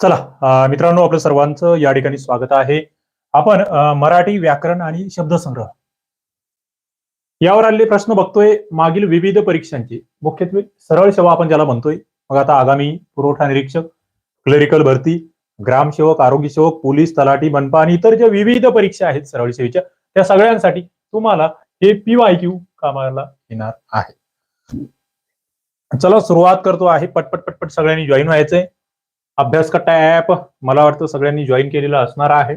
चला मित्रांनो आपलं सर्वांचं या ठिकाणी स्वागत आहे. आपण मराठी व्याकरण आणि शब्दसंग्रह यावर आलेले प्रश्न बघतोय. मागील विविध परीक्षांचे मुख्यत्वे सरळ सेवा आपण ज्याला म्हणतोय. मग आता आगामी पुरवठा निरीक्षक क्लरिकल भरती ग्रामसेवक आरोग्य सेवक पोलीस तलाठी मनपा आणि इतर ज्या विविध परीक्षा आहेत सरळ सेवेच्या त्या सगळ्यांसाठी तुम्हाला हे पीवाय क्यू कामाला येणार आहे. चला सुरुवात करतो आहे. पटपट पटपट सगळ्यांनी जॉईन व्हायचंय. अभ्यासकट्टा ॲप ऍप मला वाटतं सगळ्यांनी जॉईन केलेला असणार आहे.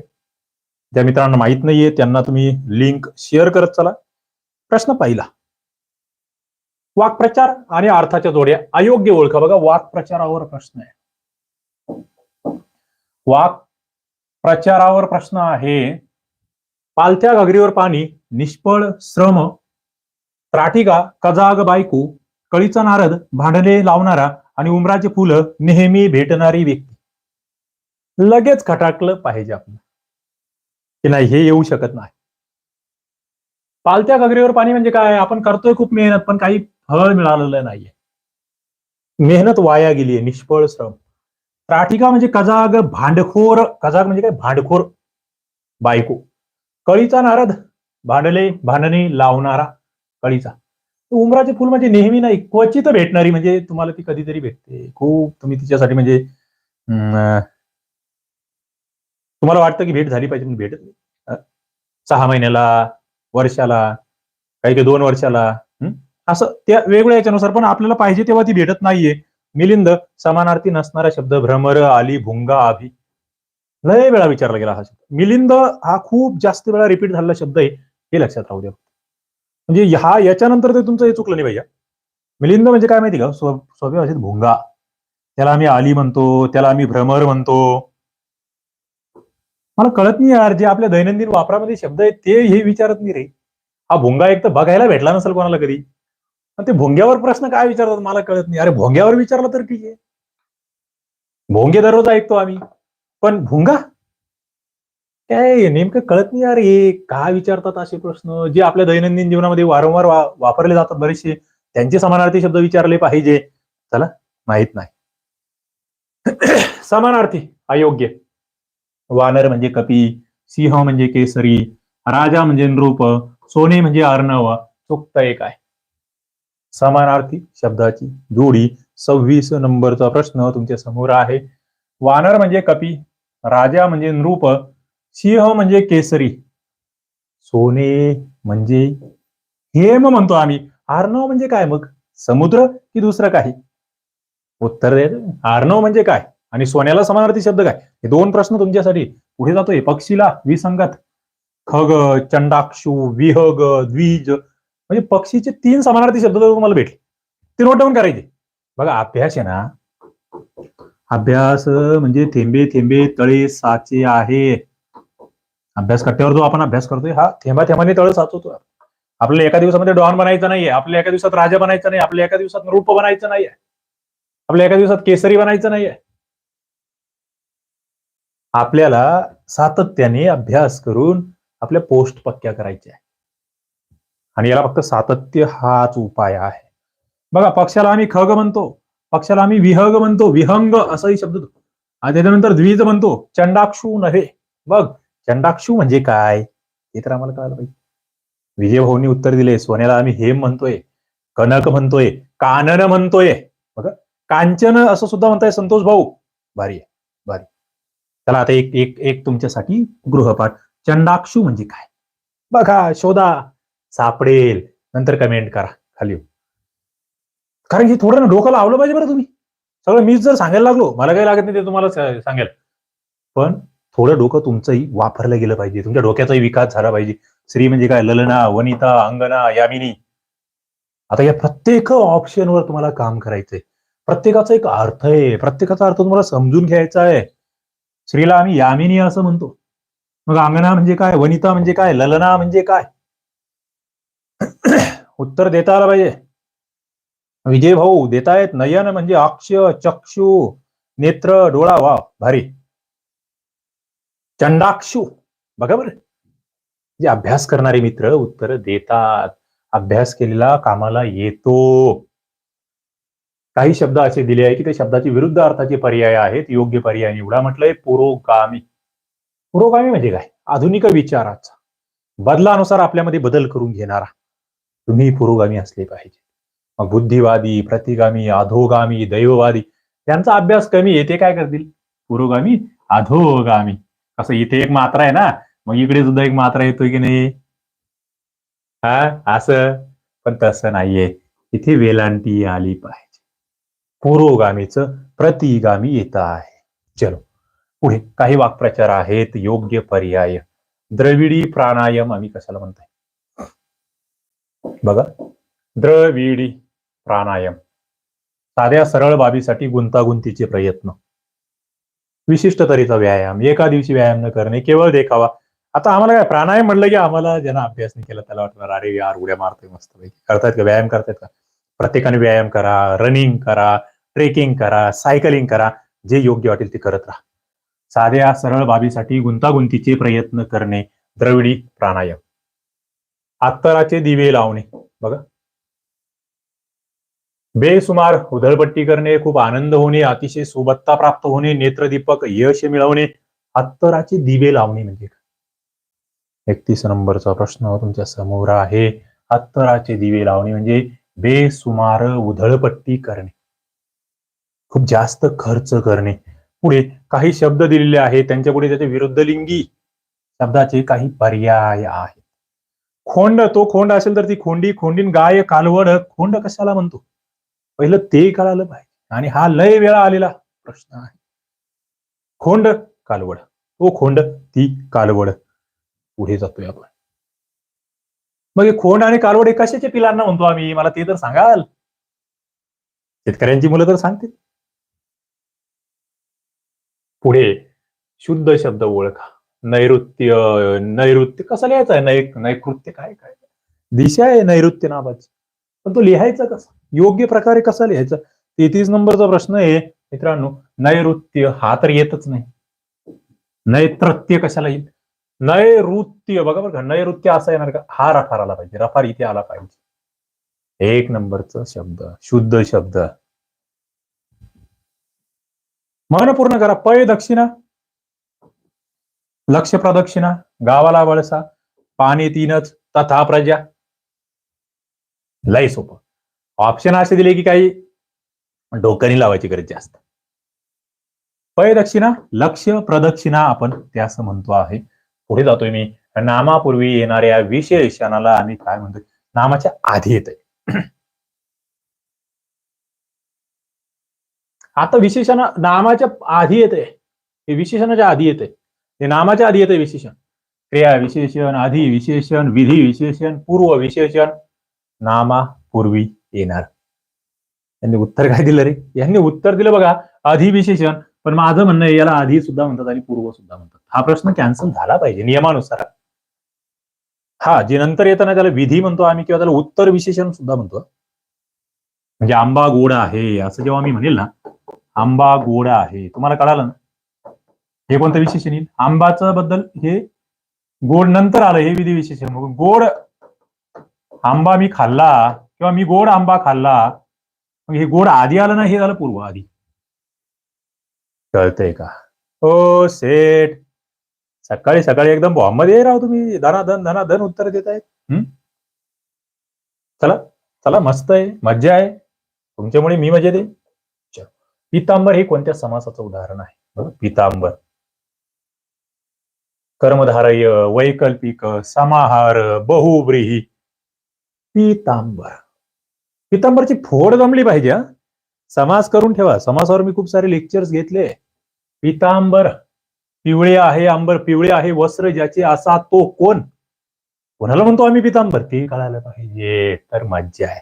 ज्या मित्रांना माहीत नाहीये त्यांना तुम्ही लिंक शेअर करत चला. प्रश्न पहिला. वाक्प्रचार आणि अर्थाच्या जोड्या अयोग्य ओळखा. बघा वाक्प्रचारावर प्रश्न आहे. वाक प्रचारावर प्रश्न आहे. पालथ्या घागरीवर पाणी निष्फळ श्रम त्राटिका कजाग बायको कळीचा नारद भांडले लावणारा आणि उमराचे फुलं नेहमी भेटणारी व्यक्ती. लगेच खटाकलं पाहिजे आपलं की नाही हे येऊ शकत नाही. पालत्या घगरीवर पाणी म्हणजे काय? आपण करतोय खूप मेहनत पण काही फळ मिळालेलं नाहीये. मेहनत वाया गेली आहे निष्फळ श्रम. त्राटिका म्हणजे कजाग भांडखोर कजाग म्हणजे काय? भांडखोर बायको. कळीचा नारद भांडले भांडणे लावणारा कळीचा. उमराचे फुल म्हणजे नेहमी नाही क्वचित भेटणारी म्हणजे तुम्हाला ती कधीतरी भेटते. खूप तुम्ही तिच्यासाठी म्हणजे तुम्हाला वाटतं की भेट झाली पाहिजे पण भेटत नाही. सहा महिन्याला वर्षाला काही काही दोन वर्षाला असं त्या वेगवेगळ्या याच्यानुसार पण आपल्याला पाहिजे तेव्हा ती भेटत नाहीये. मिलिंद समानार्थी नसणारा शब्द भ्रमर आली भुंगा आभी. लय वेळा विचारला गेला हा शब्द. मिलिंद हा खूप जास्त वेळा रिपीट झालेला शब्द आहे हे लक्षात राहू द्या. म्हणजे हा याच्यानंतर ते तुमचं हे चुकलं नाही भैया. मिलिंद म्हणजे काय माहिती का? स्व सोप्या भाषेत भोंगा. त्याला आम्ही आली म्हणतो त्याला आम्ही भ्रमर म्हणतो. मला कळत नाही यार जे आपल्या दैनंदिन वापरामध्ये शब्द आहेत ते हे विचारत नाही रे. हा भोंगा एक तर बघायला भेटला नसेल कोणाला कधी. ते भोंग्यावर प्रश्न काय विचारतात मला कळत नाही. अरे भोंग्यावर विचारला तर ठीक आहे. भोंगे दररोज ऐकतो आम्ही. पण भोंगा काय नेमकं कळत नाही यार हे का विचारतात असे प्रश्न? जे आपल्या दैनंदिन जीवनामध्ये वारंवार वा- वापरले जातात बरेचसे. त्यांचे समानार्थी शब्द विचारले पाहिजे. चला माहीत नाही. समानार्थी अयोग्य. वानर म्हणजे कपी सिंह म्हणजे केसरी राजा म्हणजे नृप सोने म्हणजे अर्णव. चुकत एक आहे समानार्थी शब्दाची जोडी सव्वीस नंबरचा प्रश्न तुमच्यासमोर आहे. वानर म्हणजे कपी राजा म्हणजे नृप सिंह हो म्हणजे केसरी. सोने म्हणजे हेम म्हणतो आम्ही. आर्णव म्हणजे काय मग? समुद्र की दुसरं काही? उत्तर दे आर्णव म्हणजे काय? आणि सोन्याला समानार्थी शब्द काय? हे दोन प्रश्न तुमच्यासाठी. पुढे जातोय. पक्षीला विसंगत. खग चंडाक्षू विहग द्विज. म्हणजे पक्षीचे तीन समानार्थी शब्द तुम्हाला भेटले ते नोट डाऊन करायचे. बघा अभ्यास आहे ना. अभ्यास म्हणजे थेंबे थेंबे तळे साचे आहे. अभ्यास कट्ट्यावर जो आपण अभ्यास करतोय हा थेंबा थेंबाने तळ साचवतो आपल्याला एका दिवसामध्ये डॉन बनायचं नाहीये आपल्या एका दिवसात राजा बनायचं नाही आपल्या एका दिवसात रूप बनायचं नाहीये आपल्या एका दिवसात केसरी बनायचं नाहीये. आपल्याला सातत्याने अभ्यास करून आपल्या पोस्ट पक्क्या करायच्या आणि याला फक्त सातत्य हाच उपाय आहे. बघा पक्षाला आम्ही खग म्हणतो पक्षाला आम्ही विहग म्हणतो विहंग असाही शब्द आणि त्याच्यानंतर द्विज म्हणतो चंडाक्षू नव्हे. बघ चंडाक्षू म्हणजे काय? हे तर आम्हाला कळालं पाहिजे. विजय भाऊनी उत्तर दिले सोन्याला आम्ही हेम म्हणतोय कनक म्हणतोय कानन म्हणतोय. बघा कांचन असं सुद्धा म्हणताय संतोष भाऊ. भारी आहे भारी. चला आता एक एक एक तुमच्यासाठी गृहपाठ. चंडाक्षू म्हणजे काय? बघा शोधा. सापडेल. नंतर कमेंट करा. खाली कारण की थोडं ना डोकं लावलं पाहिजे बरं तुम्ही. सगळं मीच जर सांगायला लागलो मला काही लागत नाही ते तुम्हाला सांगेल. पण थोडं डोकं तुमचंही वापरलं गेलं पाहिजे. तुमच्या डोक्याचाही विकास झाला पाहिजे. स्त्री म्हणजे काय? ललना वनिता अंगना यामिनी. आता या प्रत्येक ऑप्शनवर तुम्हाला काम करायचंय. प्रत्येकाचा एक अर्थ आहे. प्रत्येकाचा अर्थ तुम्हाला समजून घ्यायचा आहे. स्त्रीला आम्ही यामिनी असं म्हणतो. मग अंगना म्हणजे काय? वनिता म्हणजे काय? ललना म्हणजे काय? उत्तर देता आलं पाहिजे. विजय भाऊ देतायत नयन म्हणजे अक्ष चक्षु नेत्र डोळा वा भारी. चंडाक्षू. बघा बरं. जे अभ्यास करणारे मित्र उत्तर देतात. अभ्यास केलेला कामाला येतो. काही शब्द असे दिले आहे की ते शब्दाचे विरुद्ध अर्थाचे पर्याय आहेत. योग्य पर्याय निवडा म्हटलंय पुरोगामी. पुरोगामी म्हणजे काय? आधुनिक विचाराचा. बदलानुसार आपल्यामध्ये बदल करून घेणारा. तुम्ही पुरोगामी असले पाहिजे. मग बुद्धिवादी प्रतिगामी अधोगामी दैववादी त्यांचा अभ्यास कमी येते काय करतील? पुरोगामी अधोगामी. असं इथे एक मात्रा आहे ना. मग इकडे सुद्धा एक मात्रा येतोय की नाही? हा असं. पण तसं नाहीये. इथे वेलांटी आली पाहिजे. पुरोगामीचं प्रतिगामी येत आहे. चलो. पुढे काही वाक्प्रचार आहेत. योग्य पर्याय. द्रविडी प्राणायाम आम्ही कशाला म्हणताय? बघा. द्रविडी प्राणायाम. साध्या सरळ बाबीसाठी गुंतागुंतीचे प्रयत्न. विशिष्ट तऱ्हेचा व्यायाम एका दिवशी व्यायाम न करणे केवळ देखावा. आता आम्हाला काय प्राणायाम म्हणलं की आम्हाला ज्यांना अभ्यास नाही केला त्याला वाटणार अरे यार उड्या मारतोय मस्त करतायत का? व्यायाम करतायत का? प्रत्येकाने व्यायाम करा रनिंग करा ट्रेकिंग करा सायकलिंग करा जे योग्य वाटेल ते करत राहा. साध्या सरळ बाबीसाठी गुंतागुंतीचे प्रयत्न करणे द्रविडी प्राणायाम. अत्तराचे दिवे लावणे. बघा. बेसुमार उधळपट्टी करणे खूप आनंद होणे अतिशय सुबत्ता प्राप्त होणे नेत्रदीपक यश मिळवणे अत्तराचे दिवे लावणे म्हणजे एकतीस नंबरचा प्रश्न तुमच्यासमोर आहे. अत्तराचे दिवे लावणे म्हणजे बेसुमार उधळपट्टी करणे. खूप जास्त खर्च करणे. पुढे काही शब्द दिलेले आहेत. त्यांच्या पुढे त्याचे विरुद्ध लिंगी शब्दाचे काही पर्याय आहेत. खोंड तो खोंड असेल तर ती खोंडी खोंडीन गाय कालवड खोंड कशाला म्हणतो? पहिलं ते कळालं पाहिजे. आणि हा लय वेळा आलेला प्रश्न आहे. खोंड कालवड. तो खोंड ती कालवड. पुढे जातोय आपण. मग हे खोंड आणि कालवड हे कशाच्या पिलांना म्हणतो आम्ही? मला ते तर सांगाल. शेतकऱ्यांची मुलं तर सांगतील. पुढे शुद्ध शब्द ओळखा. नैऋत्य नैऋत्य कसं लिहायचं आहे? नै नैकृत्य काय काय? दिशा आहे नैऋत्य नावाची. पण तो लिहायचा कसा? योग्य प्रकारे कसा लिहायचा? तेहतीस नंबरचा प्रश्न आहे मित्रांनो नैऋत्य हा तर येतच नाही. नैत्रत्य कशाला येईल? नैऋत्य बघा बरं का नैऋत्य असा येणार का? हा रफार आला पाहिजे रफार इथे आला पाहिजे. एक नंबरचा शब्द शुद्ध शब्द. मन पूर्ण करा पय दक्षिणा लक्ष प्रदक्षिणा गावाला वळसा पाणी तीनच तथा प्रजा. लय सोपं. ऑप्शन असे दिले की काही डोक्याने लावायची गरज जास्त. पय दक्षिणा लक्ष प्रदक्षिणा आपण ते असं म्हणतो आहे. पुढे जातोय मी. नामापूर्वी येणाऱ्या विशेषणाला आम्ही काय म्हणतोय नामाच्या आधी येत आता विशेषण नामाच्या आधी येते हे विशेषणाच्या आधी येते हे नामाच्या आधी येते विशेषण. क्रिया विशेषण आधी विशेषण विधी विशेषण पूर्व विशेषण नामापूर्वी येणार. यांनी उत्तर काय दिलं रे? यांनी उत्तर दिलं बघा अधिविशेषण. पण माझं म्हणणं आहे याला आधी सुद्धा म्हणतात आणि पूर्व सुद्धा म्हणतात. हा प्रश्न कॅन्सल झाला पाहिजे नियमानुसार. हा जे नंतर येताना त्याला विधी म्हणतो आम्ही किंवा त्याला उत्तर विशेषण सुद्धा म्हणतो. म्हणजे आंबा गोड आहे असं जेव्हा मी म्हणेल ना आंबा गोड आहे. तुम्हाला कळालं ना? हे कोणतं विशेषण येईल? आंबाचं बद्दल हे गोड नंतर आलं हे विधी विशेषण. मग गोड आंबा मी खाल्ला किंवा मी गोड आंबा खाल्ला मग हे गोड आधी आलं ना हे झालं पूर्व आधी. कळतंय का? हो सेठ. सकाळी सकाळी एकदम बॉम्बमध्ये राव तुम्ही. धनाधन धनाधन उत्तर देत आहेत. हम्म? चला चला मस्त आहे. मज्जा आहे. तुमच्यामुळे मी मजेत आहे. चलो. पितांबर हे कोणत्या समासाचं उदाहरण आहे? बघा पितांबर. कर्मधारय वैकल्पिक समाहार बहुब्रीही पितांबर. पितांबरची फोड जमली पाहिजे हा. समास करून ठेवा. समासावर मी खूप सारे लेक्चर्स घेतले. पितांबर पिवळे आहे आंबर पिवळे आहे वस्त्र ज्याचे असा तो कोण? कोणाला म्हणतो आम्ही पितांबर? ते कळायला पाहिजे तर मज्जा आहे.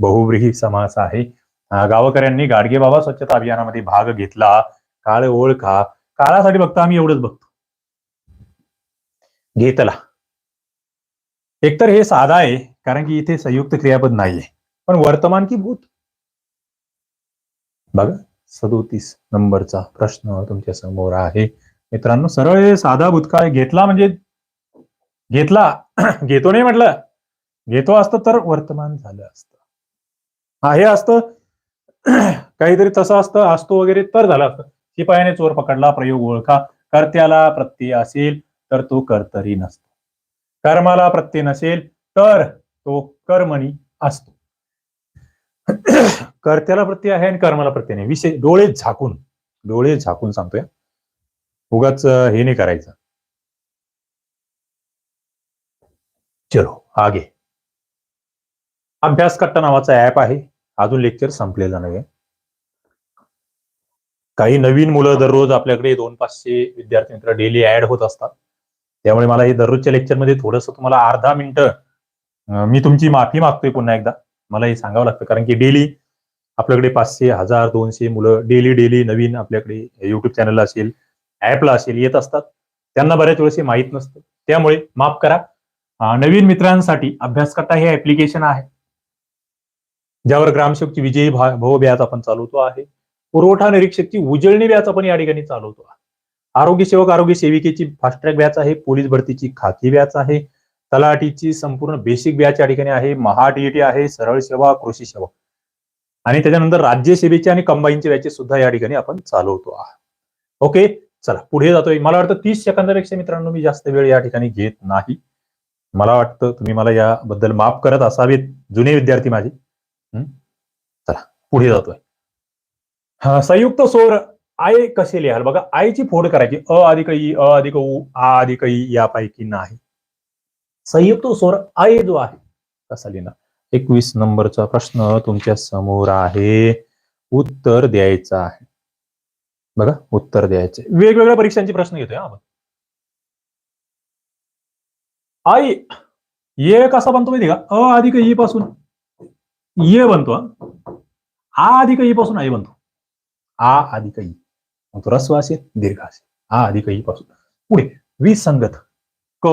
बहुब्रीही समास आहे. गावकऱ्यांनी गाडगे बाबा स्वच्छता अभियानामध्ये भाग घेतला. काळ ओळखा. काळासाठी फक्त आम्ही एवढंच बघतो. घेतला. एकतर हे साधा आहे कारण की इथे संयुक्त क्रियापद नाहीये. पण वर्तमान की भूत? बघा सदोतीस नंबरचा प्रश्न तुमच्यासमोर आहे. मित्रांनो सरळ हे साधा भूतकाळ घेतला म्हणजे घेतला घेतो नाही म्हटलं. घेतो असतं तर वर्तमान झालं असतं. हा हे असतं काहीतरी तसं असतं असतो वगैरे तर झालं असतं. शिपायाने चोर पकडला प्रयोग ओळखा. कर्त्याला प्रत्यय असेल तर तो कर्तरी नसतो. कर्माला प्रत्यय नसेल तर तो कर्मणी असतो. कर्त्याला प्रत्यय आहे आणि कर्माला प्रत्यय नाही. विषय डोळे झाकून डोळे झाकून सांगतोय. उगाच हे नाही करायचं. चलो आगे. अभ्यास कट्टा नावाचा ऍप आहे. अजून लेक्चर संपलेला नाही काही नवीन मुलं दररोज आपल्याकडे दोन पाचशे विद्यार्थी मित्र डेली ऍड होत असतात. त्यामुळे मला हे दररोजच्या लेक्चरमध्ये थोडंसं तुम्हाला अर्धा मिनिट मी तुमची माफी मागतोय पुन्हा एकदा. मला हे सांगावं लागतं. कारण की डेली आपल्याकडे पाचशे हजार दोनशे मुलं डेली डेली नवीन आपल्याकडे युट्यूब चॅनलला असेल ऍपला असेल येत असतात. त्यांना बऱ्याच वेळेस हे माहीत नसतं. त्यामुळे माफ करा. नवीन मित्रांसाठी अभ्यास करता हे ऍप्लिकेशन आहे. ज्यावर ग्रामसेवकची विजयी भाव भाऊ आपण चालवतो आहे. पुरवठा निरीक्षकची उजळणी व्याज आपण या ठिकाणी चालवतो आहे. आरोग्य सेवक आरोग्य सेविकेची फास्ट ट्रॅक बॅच आहे. पोलीस भरतीची खाकी बॅच आहे. तलाठीची संपूर्ण बेसिक बॅच या ठिकाणी आहे. महा डीएटी आहे सरळ सेवा कृषी सेवा. आणि त्याच्यानंतर राज्य सेवेचे आणि कंबाईनचे बॅचेस सुद्धा या ठिकाणी आपण चालवतो आहात. ओके चला पुढे जातोय. मला वाटतं तीस सेकंदापेक्षा मित्रांनो मी जास्त वेळ या ठिकाणी घेत नाही. मला वाटतं तुम्ही मला याबद्दल माफ करत असावेत जुने विद्यार्थी माझे. चला पुढे जातोय. हा, संयुक्त स्वर आय कसे लिहाल? बघा आयची फोड करायची. अ अधिक ई अ अधिक उ आ अधिक ई यापैकी नाही. संयुक्त स्वर आय जो आहे. कसा लिहिणार एकवीस नंबरचा प्रश्न तुमच्यासमोर आहे. उत्तर द्यायचं आहे. बघा उत्तर द्यायचे. वेगवेगळ्या परीक्षांचे प्रश्न घेतोय हा आपण. आई ये कसा बनतो माहिती का? अ अधिक ई पासून. ये बनतो आ अधिक ई पासून आई बनतो. आ अधिक ई. मग तो रस्व असेल दीर्घ असेल आ अधिक ई पासून. पुढे विसंगत. क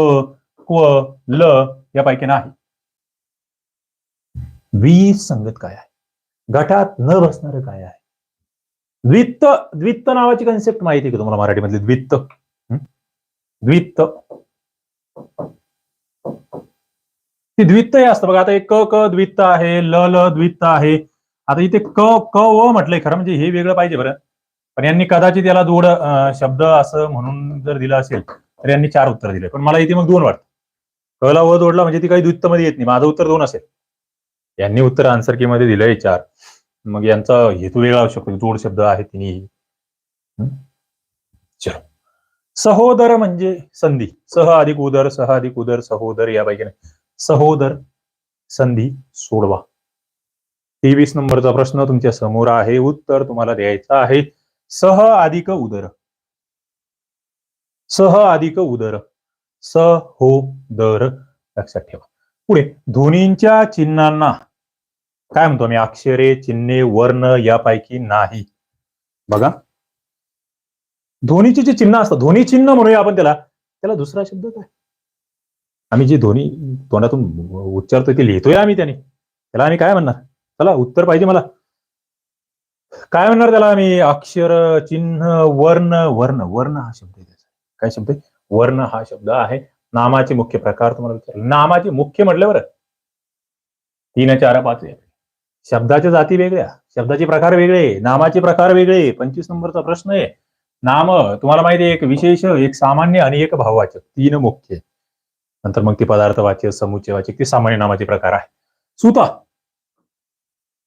क्व ल यापैकी नाही विसंगत काय आहे? गटात न बसणार काय आहे? द्वित्त द्वित्त नावाची कन्सेप्ट माहिती आहे का तुम्हाला मराठीमधली? द्वित्त. द्वित्त. ती द्वित्त हे असतं बघा आता एक क क द्वित्त आहे ल ल द्वित्त आहे. आता इथे क क व म्हटलंय खरं म्हणजे हे वेगळं पाहिजे बरं. पण यांनी कदाचित याला जोड शब्द असं म्हणून जर दिलं असेल तर यांनी चार उत्तर दिले पण मला इथे मग दोन वाटतं. कळला व जोडला म्हणजे ती काही द्वित्त मध्ये येत नाही. माझं उत्तर दोन असेल. यांनी उत्तर आन्सर की मध्ये दिलंय चार मग यांचा हेतू वेगळा असू शकतो. जोड शब्द आहे तिन्ही चलो. सहोदर म्हणजे संधी. सह अधिक उदर सह अधिक उदर सहोदर यापैकी नाही. सहोदर संधी सोडवा. तेवीस नंबरचा प्रश्न तुमच्यासमोर आहे. उत्तर तुम्हाला द्यायचं आहे. सह अधिक उदर. सह अधिक उदर. स हो दर लक्षात ठेवा. पुढे ध्वनींच्या चिन्हांना. काय म्हणतो आम्ही? अक्षरे चिन्हे वर्ण यापैकी नाही. बघा. ध्वनीची जी चिन्ह असतात ध्वनी चिन्ह म्हणूया आपण त्याला त्याला दुसरा शब्द काय? आम्ही जे ध्वनी तोंडातून उच्चारतोय ते लिहितोय आम्ही त्याने. त्याला आम्ही काय म्हणणार? चला उत्तर पाहिजे मला. काय म्हणणार त्याला आम्ही? अक्षर चिन्ह वर्ण वर्ण वर्ण हा शब्द आहे त्याचा. काय शब्द आहे? वर्ण हा शब्द आहे. नामाचे मुख्य प्रकार तुम्हाला विचारले. नामाचे मुख्य म्हटल्यावर तीन चार पाच शब्दाच्या जाती वेगळ्या. शब्दाचे प्रकार वेगळे. नामाचे प्रकार वेगळे. पंचवीस नंबरचा प्रश्न आहे. नाम तुम्हाला माहिती आहे एक विशेष एक सामान्य आणि एक भाववाचक. तीन मुख्य. नंतर मग ते पदार्थवाचक समुच्चयवाचक ते सामान्य नामाचे प्रकार आहे. सुता.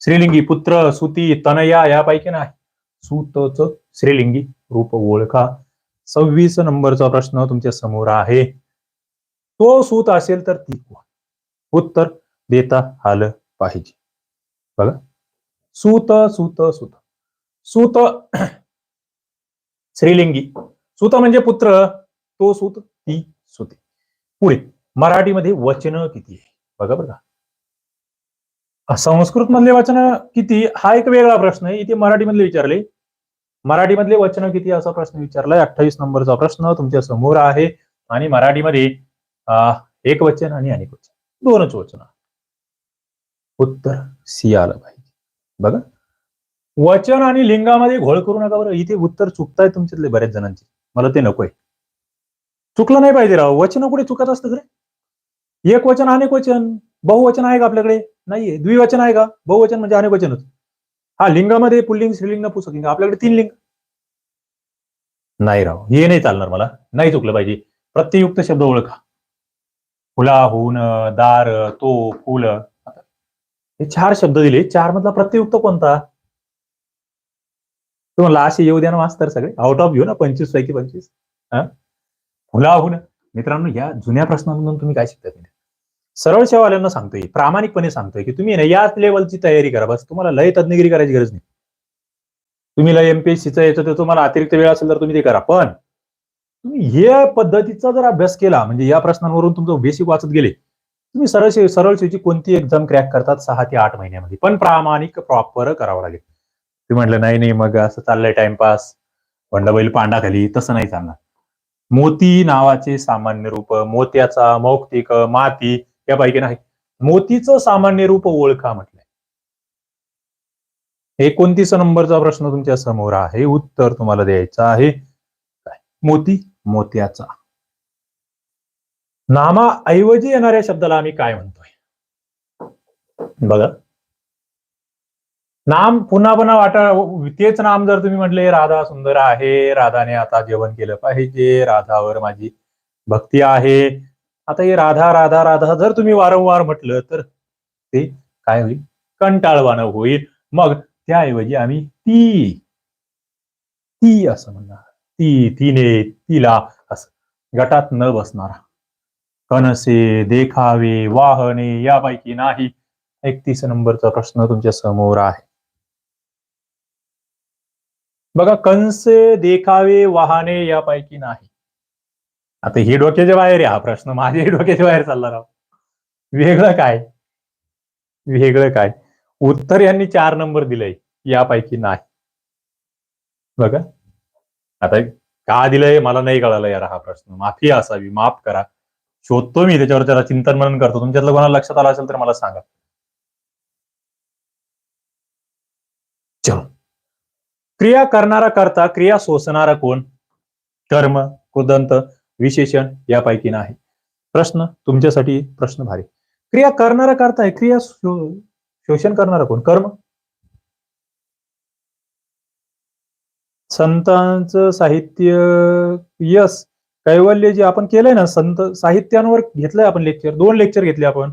श्रीलिंगी पुत्र सुती तनया यापैकी नाही. सुतच श्रीलिंगी रूप ओळखा. सव्वीस नंबरचा प्रश्न तुमच्यासमोर आहे. तो सूत असेल तर ती कोण? उत्तर देता आलं पाहिजे. बघा. सूत सूत सूत. सूत श्रीलिंगी सूत म्हणजे पुत्र. तो सूत ती सुते. पुढे. मराठीमध्ये वचन किती आहे? बघा बघा संस्कृत मधले वचन किती? हा एक वेगळा प्रश्न आहे. इथे मराठीमधले विचारले. मराठीमधले वचन किती असा प्रश्न विचारलाय. अठ्ठावीस नंबरचा प्रश्न तुमच्यासमोर आहे. आणि मराठीमध्ये एक वचन आणि अनेक वचन. दोनच वचन. उत्तर सी आलं पाहिजे. बघा. वचन आणि लिंगामध्ये घोळ करू नका बरं. इथे उत्तर चुकताय तुमच्यातले बऱ्याच जणांचे. मला ते नकोय. चुकलं नाही पाहिजे राव. वचन कुठे चुकत असतं खरे? एक वचन अनेक वचन. बहुवचन आहे का आपल्याकडे? नाहीये. द्विवचन आहे का? बहुवचन म्हणजे अनेक वचनच. हा लिंगामध्ये पुल्लिंग स्त्रीलिंग पुसकलिंग आपल्याकडे तीन लिंग. नाही राव हे नाही चालणार मला. नाही चुकलं पाहिजे. प्रत्ययुक्त शब्द ओळखा. फुला हुन दार तो फुल. हे चार शब्द दिले. चार मधला प्रत्ययुक्त कोणता? तुम्हाला असे येऊ द्या ना मास्तर सगळे. आउट ऑफ घेऊ ना पंचवीस पैकी पंचवीस. हा? फुलाहून मित्रांनो या जुन्या प्रश्नांमधून तुम्ही काय शिकतात माहिती सरळ सेवाल्यांना सांगतोय प्रामाणिकपणे सांगतोय की तुम्ही ना याच लेवलची तयारी करा. बस तुम्हाला लय तज्ञगिरी करायची गरज नाही. तुम्ही लय एमपीएससीचं याचं तर तुम्हाला अतिरिक्त वेळ असेल तर तुम्ही ते करा. पण तुम्ही या पद्धतीचा जर अभ्यास केला म्हणजे या प्रश्नांवरून तुमचं बेसिक वाचत गेले तुम्ही सरळ सरळ सेवेची कोणती एक्झाम क्रॅक करतात? सहा ते आठ महिन्यामध्ये. पण प्रामाणिक प्रॉपर करावं लागेल. तुम्ही म्हटलं नाही नाही मग असं चाललंय टाइमपास बंडबैल पांडा खाली तसं नाही चालणार. मोती नावाचे सामान्य रूप मोत्याचा मौक्तिक माती यापैकी नाही. मोतीचं सामान्य रूप ओळखा म्हटलंय. एकोणतीस नंबरचा प्रश्न तुमच्यासमोर आहे. उत्तर तुम्हाला द्यायचं आहे. मोती मोत्याचा. नामा ऐवजी येणाऱ्या शब्दाला आम्ही काय म्हणतोय? बघा. नाम पुन्हा पुन्हा वाटा तेच नाम जर तुम्ही म्हटले राधा सुंदर आहे. राधाने आता जेवण केलं पाहिजे. राधावर माझी भक्ती आहे. आता हे राधा राधा राधा जर तुम्ही वारंवार म्हटलं तर ते काय होईल? कंटाळवाणं होईल. मग त्याऐवजी आम्ही ती ती असं म्हणणार. ती तिने तिला असं गटात न बसणारा. कनसे देखावे वाहने यापैकी नाही. एकतीस नंबरचा प्रश्न तुमच्यासमोर आहे. बघा कंसे देखावे वाहने यापैकी नाही. आता हे डोक्याच्या बाहेर आहे हा प्रश्न. माझ्या डोक्याच्या बाहेर चालला राव. वेगळं काय? वेगळं काय? उत्तर यांनी चार नंबर दिलंय. यापैकी नाही. बघा. आता का दिलंय? मला नाही कळालं यार हा प्रश्न. माफी असावी. माफ करा. शोधतो मी त्याच्यावर त्याला चिंतन मनन करतो. तुमच्यातलं कोणाला लक्षात आलं असेल तर मला सांगा. चलो. क्रिया करणारा करता क्रिया सोसणारा कोण? कर्म कुदंत विशेषण यापैकी नाही. प्रश्न तुमच्यासाठी प्रश्न भारी. क्रिया करणारा करता आहे क्रिया शो- शोषण करणारा कोण? कर्म. संतांच साहित्य यस कैवल्य जे आपण केलंय ना संत साहित्यांवर घेतलंय आपण लेक्चर दोन लेक्चर घेतले आपण.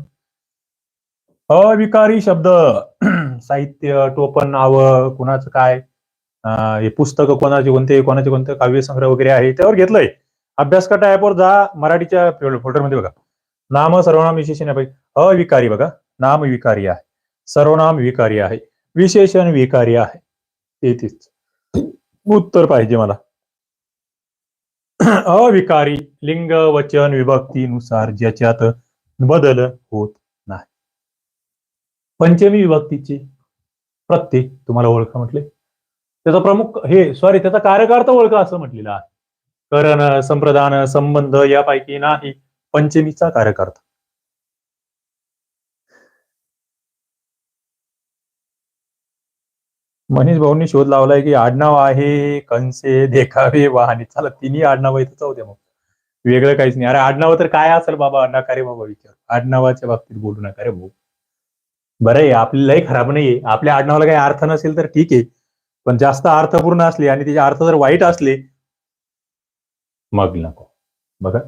अविकारी शब्द. साहित्य टोपण नावं कुणाचं काय? हे पुस्तकं कोणाचे कोणते कोणाचे कोणते काव्यसंग्रह वगैरे आहे त्यावर घेतलंय. अभ्यासकट ऍपवर जा मराठीच्या फोल्डरमध्ये बघा. नाम सर्वनाम विशेषण अविकारी बघा. नाम विकारी आहे. सर्वनाम विकारी आहे. विशेषण विकारी आहे. तेहतीस उत्तर पाहिजे मला. अविकारी. लिंग वचन विभक्तीनुसार ज्याच्यात बदल होत नाही. पंचमी विभक्तीचे प्रत्येक तुम्हाला ओळखा म्हटले. त्याचा प्रमुख हे सॉरी त्याचा कार्यकर्ता ओळखा असं म्हटलेलं आहे. करण संप्रदान संबंध यापैकी नाही पंचमीचा कार्यकर्ता. मनीष भाऊंनी शोध लावलाय की आडनाव आहे कंसे देखावे वाहने. चला तिन्ही आडनाव इथंच होते मग. वेगळं काहीच नाही. अरे आडनाव तर काय असेल बाबा? नका रे बाबा विचार. आडनावाच्या बाबतीत बोलू नका रे भाऊ. बरं आहे आपल्यालाही खराब नाहीये. आपल्या आडनावाला काही अर्थ नसेल तर ठीक आहे. पण जास्त अर्थपूर्ण असले आणि त्याचे अर्थ जर वाईट असले मग नको. बघा.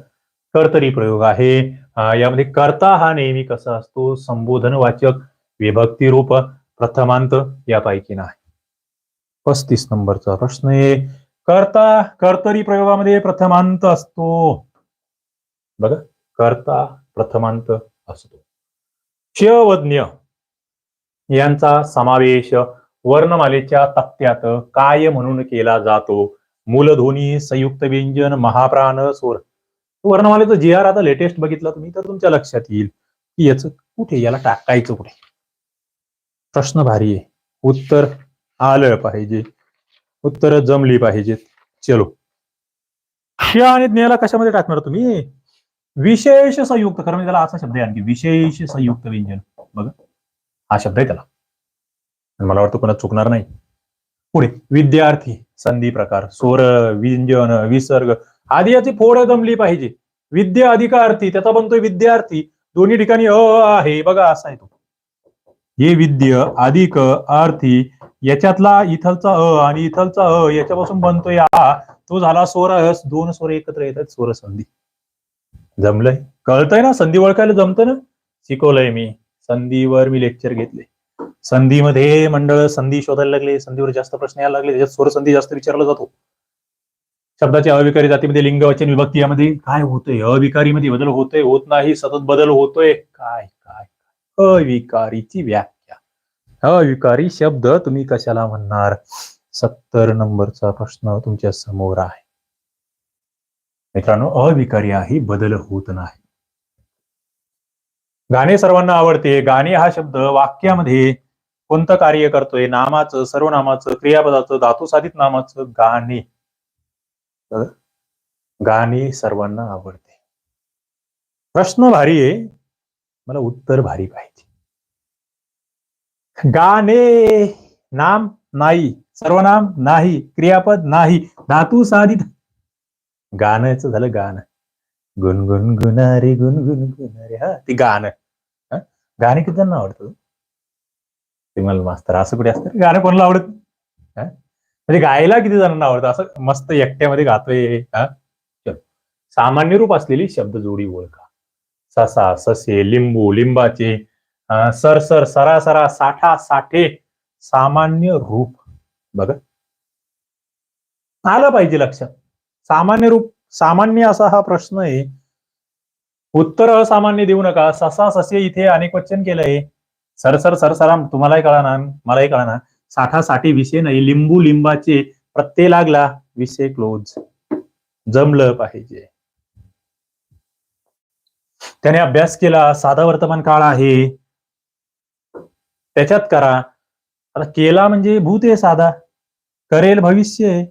कर्तरी प्रयोग आहे. यामध्ये कर्ता हा नेहमी कसा असतो? संबोधन वाचक विभक्ती रूप प्रथमांत यापैकी नाही. पस्तीस नंबरचा प्रश्न आहे. कर्ता कर्तरी प्रयोगामध्ये प्रथमांत असतो. बघा. कर्ता प्रथमांत असतो. क्षवज्ञ यांचा समावेश वर्णमालेच्या तक्त्यात काय म्हणून केला जातो. मूलध्वनी संयुक्त व्यंजन महाप्राण स्वर वर्णमालेचं जे आर आता लेटेस्ट बघितलं तुम्ही तर तुमच्या लक्षात येईल की याचं कुठे याला टाकायचं कुठे? प्रश्न भारी आहे. उत्तर आलं पाहिजे. उत्तर जमली पाहिजेत. चलो. क्ष आणि ज्ञाला कशामध्ये टाकणार तुम्ही? विशेष संयुक्त खरं म्हणजे त्याला असा शब्द आहे आणखी. विशेष संयुक्त व्यंजन. बघा. हा शब्द आहे त्याला. मला वाटतं कोणा चुकणार नाही. पुढे. विद्यार्थी संधी प्रकार स्वर व्यंजन विसर्ग आधी याची फोड जमली पाहिजे. विद्या अधिकार्थी त्याचा बनतोय विद्यार्थी. दोन्ही ठिकाणी अ आहे. बघा असा आहे तो. हे विद्य अधिक अर्थी याच्यातला इथलचा अ आणि इथलचा अ याच्यापासून बनतोय आ. तो झाला स्वरस दोन स्वर एकत्र येतात स्वर संधी. जमलंय? कळतंय ना? संधी ओळखायला जमतं ना? शिकवलंय मी. संधीवर मी लेक्चर घेतले. संधीमध्ये मंडळ संधी शोधायला लागले संधीवर जास्त प्रश्न यायला लागले त्याच्यात स्वर संधी जास्त विचारला जातो. शब्दाच्या अविकारी जातीमध्ये लिंग वचन विभक्ती यामध्ये काय होतंय? अविकारीमध्ये बदल होतोय होत नाही सतत बदल होतोय. काय काय काय? अविकारीची व्याख्या. अविकारी शब्द तुम्ही कशाला म्हणणार? सत्तर नंबरचा प्रश्न तुमच्यासमोर आहे. मित्रांनो अविकारी आहे बदल होत नाही. गाणे सर्वांना आवडते. गाणे हा शब्द वाक्यामध्ये कोणतं कार्य करतोय? नामाचं सर्वनामाचं क्रियापदाचं धातुसाधित नामाचं गाणे. गाणे सर्वांना आवडते. प्रश्न भारी आहे. मला उत्तर भारी पाहिजे. गाणे नाम नाही सर्वनाम नाही क्रियापद नाही धातू साधित गाण्याचं झालं गाणं. गुणगुण गुणारे गुणगुण गुणारे हा ती गाणं. गाणे किती त्यांना आवडतं? ते मला मास्तर असं कुठे असतं? गाणं कोणाला आवडत? म्हणजे गायला किती जणांना आवडतं? असं मस्त एकट्यामध्ये गातोय चलो. सामान्य रूप असलेली शब्द जोडी ओळखा. ससा ससे लिंबू लिंबाचे अं, सरसर सरासरा साठा साठे सामान्य रूप. बघा. आलं पाहिजे लक्षात. सामान्य रूप सामान्य असा हा प्रश्न आहे. उत्तर असामान्य देऊ नका. ससा ससे इथे अनेक वचन केलंय. सर सर सर सर तुम्हालाही कळाना मलाही कळणार साठा साठी विषय नाही लिंबू लिंबाचे प्रत्यय लागला विषय क्लोज जमलं पाहिजे. त्याने अभ्यास केला साधा वर्तमान काळ आहे. त्याच्यात करा आता केला म्हणजे भूत आहे साधा. करेल भविष्य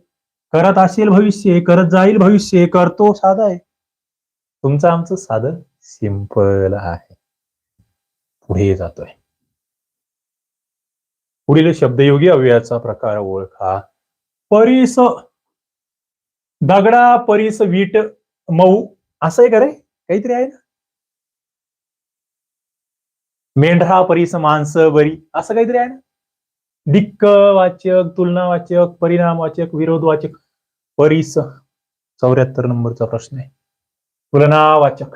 करत असेल भविष्य करत जाईल भविष्य करतो साधा आहे. तुमचं आमचं साधं सिंपल आहे. पुढे जातोय. पुढील शब्दयोगी अव्ययाचा प्रकार ओळखा. परिस दगडा परिस वीट मऊ असं आहे का रे काहीतरी आहे ना? मेंढरा परिस मांस बरी असं काहीतरी आहे ना? दिक्क वाचक तुलनावाचक परिणामवाचक विरोधवाचक परिस चौऱ्याहत्तर नंबरचा प्रश्न आहे. तुलनावाचक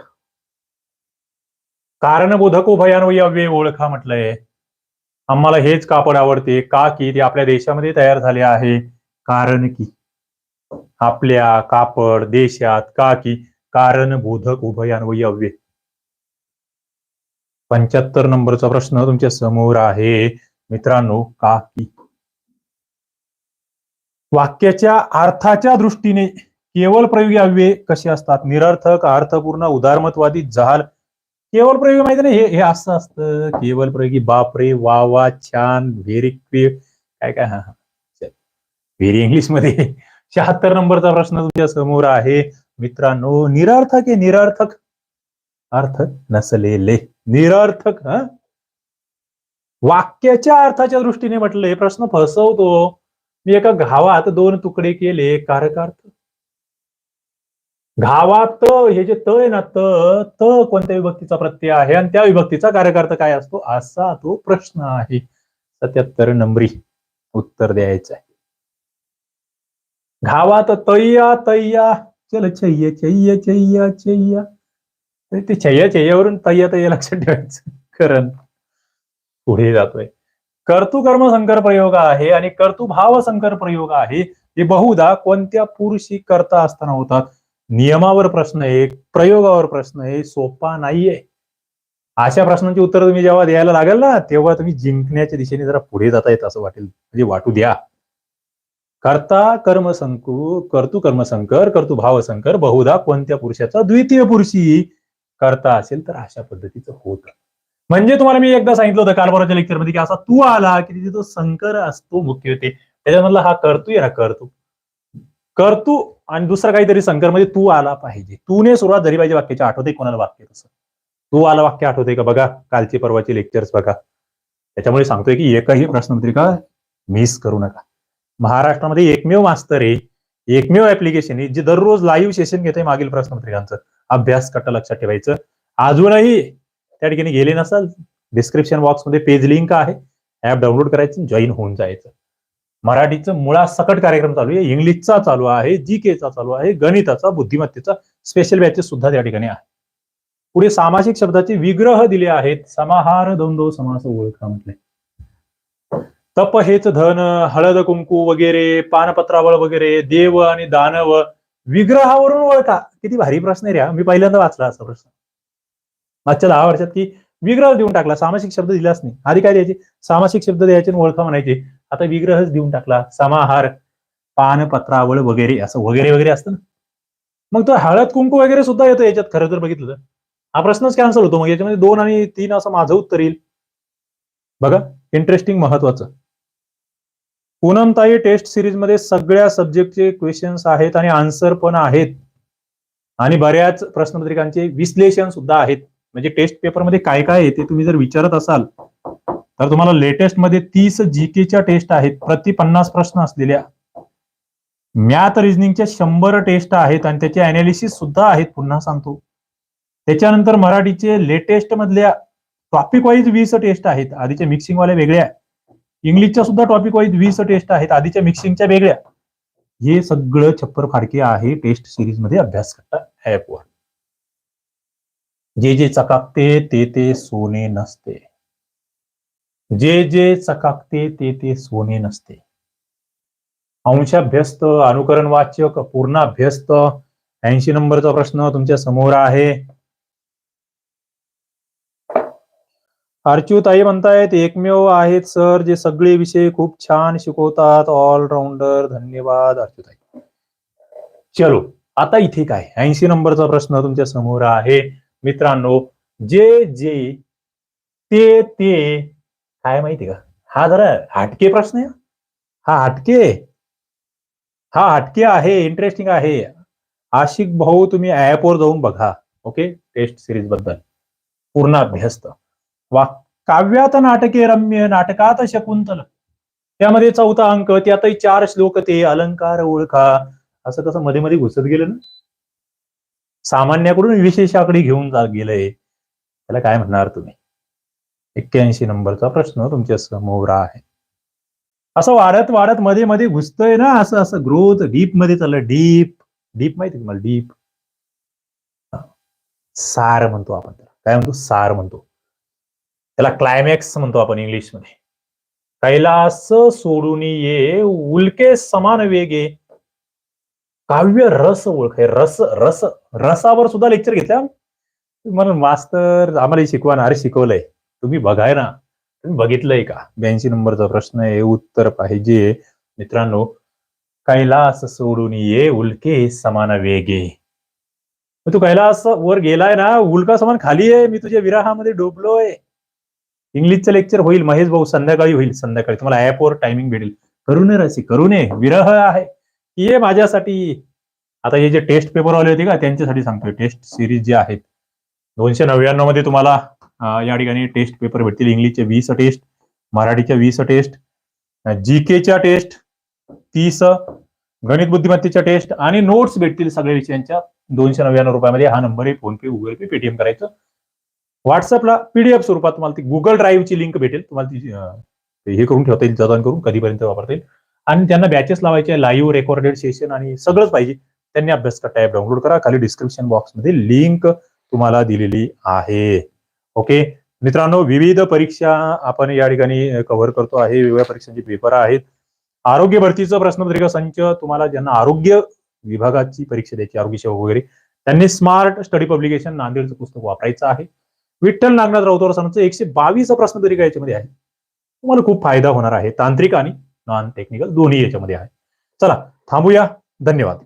कारणबोधक उभयान्वयी अव्यय ओळखा म्हटलंय. आम्हाला हेच कापड आवडते का की ते आपल्या देशामध्ये तयार झाले आहे? कारण की आपल्या कापड देशात का की कारण बोधक अव्यय? पंच्याहत्तर नंबरचा प्रश्न तुमच्यासमोर आहे. मित्रांनो का की? वाक्याच्या अर्थाच्या दृष्टीने केवळ प्रयोगी अव्यय कसे असतात? निरर्थक अर्थपूर्ण उदारमतवादी जहाल केवळ प्रयोग माहिती नाही हे हे असं असतं. केवळ प्रयोगी बापरे वा वा छान व्हेरी काय काय? हा व्हेरी इंग्लिशमध्ये शहात्तर नंबरचा प्रश्न तुमच्यासमोर आहे. मित्रांनो निरर्थक आहे निरर्थक. अर्थ नसलेले. निरर्थक हा? वाक्याच्या अर्थाच्या दृष्टीने म्हटलं हे प्रश्न फसवतो. मी एका घावात दोन तुकडे केले. कारकार्थ घावात हे जे त आहे ना त त कोणत्या विभक्तीचा प्रत्यय आहे? आणि त्या विभक्तीचा कार्यकर्ता काय असतो? असा तो प्रश्न आहे. सत्याहत्तर नंबरी उत्तर द्यायचं आहे. घावात तय्या तय्या चल चय्य चय्य चय्या चय्या ते चय्या चय्यावरून तय्या तय्या लक्षात ठेवायचं. करण पुढे जातोय. कर्तुकर्म संकर प्रयोग आहे आणि कर्तुभाव संकर प्रयोग आहे. हे बहुधा कोणत्या पुरुषी करता असताना होतात? नियमावर प्रश्न आहे प्रयोगावर प्रश्न आहे सोपा नाहीये. अशा प्रश्नांची उत्तर तुम्ही जेव्हा द्यायला लागेल ना तेव्हा तुम्ही जिंकण्याच्या दिशेने जरा पुढे जाता येत असं वाटेल. म्हणजे वाटू द्या. कर्ता कर्म संकु कर्तु कर्म संकर कर्तु भाव संकर बहुधा कोणत्या पुरुषाचा द्वितीय पुरुषी करता असेल तर अशा पद्धतीचं होतं. म्हणजे तुम्हाला मी एकदा सांगितलं होतं कारभाराच्या लेक्चरमध्ये की असा तू आला की तिथे तो संकर असतो मुख्य होते त्याच्यामधला हा करतोय हा करतो. करतू आणि दुसरा काहीतरी संकर म्हणजे तू आला पाहिजे. तूने सुरुवात झाली पाहिजे वाक्याची आठवते कोणाला वाक्य तसं. तू आला वाक्य आठवते का? बघा कालची परवाची लेक्चर्स बघा. त्याच्यामुळे सांगतोय की एकही प्रश्नपत्रिका मिस करू नका. महाराष्ट्रामध्ये एकमेव मास्तर आहे एकमेव ऍप्लिकेशन आहे जे दररोज लाईव्ह सेशन घेते मागील प्रश्नपत्रिकांचं. अभ्यास कट्टा लक्षात ठेवायचं. अजूनही त्या ठिकाणी गेले नसाल डिस्क्रिप्शन बॉक्समध्ये पेज लिंक आहे. ऍप डाउनलोड करायचं जॉईन होऊन जायचं. मराठीचं मुळासकट कार्यक्रम चालू आहे. इंग्लिशचा चालू आहे जी केचा चालू आहे गणिताचा बुद्धिमत्तेचा स्पेशल बॅचेस सुद्धा त्या ठिकाणी आहे. पुढे सामासिक शब्दाचे विग्रह दिले आहेत. समाहार द्वंद्व समास ओळखा म्हटले. तप हेच धन हळद कुंकू वगैरे पानपत्रावळ वगैरे देव आणि दानव. विग्रहावरून ओळखा. किती भारी प्रश्न आहे रे मी पहिल्यांदा वाचला असा प्रश्न. मागच्या दहा वर्षात की विग्रह देऊन टाकला. सामासिक शब्द दिलाच नाही. आधी काय द्यायचे? सामासिक शब्द द्यायचे ओळखा म्हणायचे. आता विग्रहच देऊन टाकला. समाहार पानपत्रावळ वगैरे असं वगैरे वगैरे असतं ना? मग तो हळद कुंकू वगैरे सुद्धा येतो याच्यात खरं तर बघितलं तर. हा प्रश्नच कॅन्सल होतो. मग याच्यामध्ये दोन आणि तीन असं माझं उत्तर येईल. बघा इंटरेस्टिंग महत्वाचं. पूनमताई टेस्ट सिरीजमध्ये सगळ्या सब्जेक्टचे क्वेश्चन्स आहेत आणि आन्सर पण आहेत. आणि बऱ्याच प्रश्नपत्रिकांचे विश्लेषण सुद्धा आहेत. म्हणजे टेस्ट पेपरमध्ये काय काय आहे ते तुम्ही जर विचारत असाल तर तुम्हाला लेटेस्टमध्ये तीस जीकेच्या टेस्ट आहेत. प्रति पन्नास प्रश्न असलेल्या. मॅथ रिजनिंगच्या शंभर टेस्ट आहेत आणि त्याचे अनालिसिस सुद्धा आहेत. पुन्हा सांगतो. त्याच्यानंतर मराठीचे लेटेस्ट मधल्या टॉपिक वाईज वीस टेस्ट आहेत. आधीच्या मिक्सिंगवाल्या वेगळ्या. इंग्लिशच्या सुद्धा टॉपिक वाईज वीस टेस्ट आहेत. आधीच्या मिक्सिंगच्या वेगळ्या. हे सगळं छप्पर फाडके आहे टेस्ट सिरीजमध्ये अभ्यास करता ऍपवर जे जे चकाकते ते ते सोने नसते. जे जे चकाकते ते ते सोने नसते. अंशाभ्यस्त अनुकरण वाचक पूर्णाभ्यस्त ऐंशी नंबरचा प्रश्न तुमच्यासमोर आहे. अर्च्युताई म्हणतायत एकमेव आहेत सर जे सगळे विषय खूप छान शिकवतात. ऑलराऊंडर धन्यवाद अर्च्युताई चलो आता इथे काय? ऐंशी नंबरचा प्रश्न तुमच्यासमोर आहे. मित्रांनो जे जे ते ते काय माहिती का? हा जरा हटके प्रश्न आहे. हा हटके. हा हटके आहे इंटरेस्टिंग आहे. आशिक भाऊ तुम्ही ऍपवर जाऊन बघा. ओके टेस्ट सिरीजबद्दल. पूर्ण अभ्यस्त वा. काव्यात नाटके रम्य नाटकात शकुंतल. त्यामध्ये चौथा अंक त्यातही चार श्लोक ते अलंकार ओळखा. असं कसं मध्ये मध्ये घुसत गेलं ना? सामान्याकडून विशेषाकडे घेऊन जा गेलंय. त्याला काय म्हणणार तुम्ही? एक्क्याऐंशी नंबरचा प्रश्न तुमच्यासमोर आहे. असं वाढत वाढत मध्ये मध्ये घुसतोय ना असं असं ग्रोथ डीपमध्ये चाललं डीप डीप माहिती तुम्हाला? डीप सार म्हणतो आपण त्याला. काय म्हणतो? सार म्हणतो. त्याला क्लायमॅक्स म्हणतो आपण इंग्लिशमध्ये. कैलास सोडून ये उलके समान वेगे. काव्य रस ओळख आहे रस रस रसावर सुद्धा लेक्चर घेतल्या म्हणून मास्तर आम्हाला शिकवा ना. अरे शिकवलंय. तुम्ही बघाय ना. तुम्ही बघितलंय का? ब्याऐंशी नंबरचा प्रश्न आहे उत्तर पाहिजे. मित्रांनो कैलास सोडून ये उल्के समान वेगे. मग तू कैलास वर गेलाय ना उल्का समान खाली आहे मी तुझ्या विराहामध्ये डोबलोय. इंग्लिशचं लेक्चर होईल महेश भाऊ संध्याकाळी होईल. संध्याकाळी तुम्हाला ऍपवर टायमिंग भेटेल. करू नये रसी करू नये. विरह आहे. ये माझ्यासाठी. आता हे जे टेस्ट पेपर वाले होते का त्यांच्यासाठी सांगतोय. टेस्ट सिरीज जे आहेत दोनशे नव्याण्णवमध्ये तुम्हाला या ठिकाणी टेस्ट पेपर भेटतील. इंग्लिशचे वीस टेस्ट मराठीच्या वीस टेस्ट जी केच्या टेस्ट तीस गणित बुद्धिमत्तेच्या टेस्ट आणि नोट्स भेटतील सगळ्या विषयांच्या. दोनशे नव्याण्णव रुपयामध्ये हा नंबर आहे. PhonePe Google Pay Paytm करायचं. व्हॉट्सअपला पीडीएफ स्वरूपात तुम्हाला ती गुगल ड्राईव्हची लिंक भेटेल. तुम्हाला ती हे करून ठेवता येईल जतन करून कधीपर्यंत वापरता येईल. आणि त्यांना बॅचेस लावायचे लाईव्ह रेकॉर्डेड सेशन आणि सगळंच पाहिजे. त्यांनी अभ्यास करता. ॲप डाउनलोड करा. खाली डिस्क्रिप्शन बॉक्समध्ये लिंक तुम्हाला दिलेली आहे. ओके? मित्रांनो विविध परीक्षा आपण या ठिकाणी कव्हर करतो आहे. वेगवेगळ्या परीक्षांचे पेपर आहेत. आरोग्य भरतीचं प्रश्नपत्रिका संच तुम्हाला ज्यांना आरोग्य विभागाची परीक्षा द्यायची आरोग्य सेवा वगैरे त्यांनी स्मार्ट स्टडी पब्लिकेशन नांदेडचं पुस्तक वापरायचं आहे. विठ्ठल नागनाथ राऊत सरांचं एकशे बावीस प्रश्नपत्रिका याच्यामध्ये आहे. तुम्हाला खूप फायदा होणार आहे. तांत्रिक आणि नॉन टेक्निकल दोन्ही याच्यामध्ये आहे. चला थांबूया. धन्यवाद.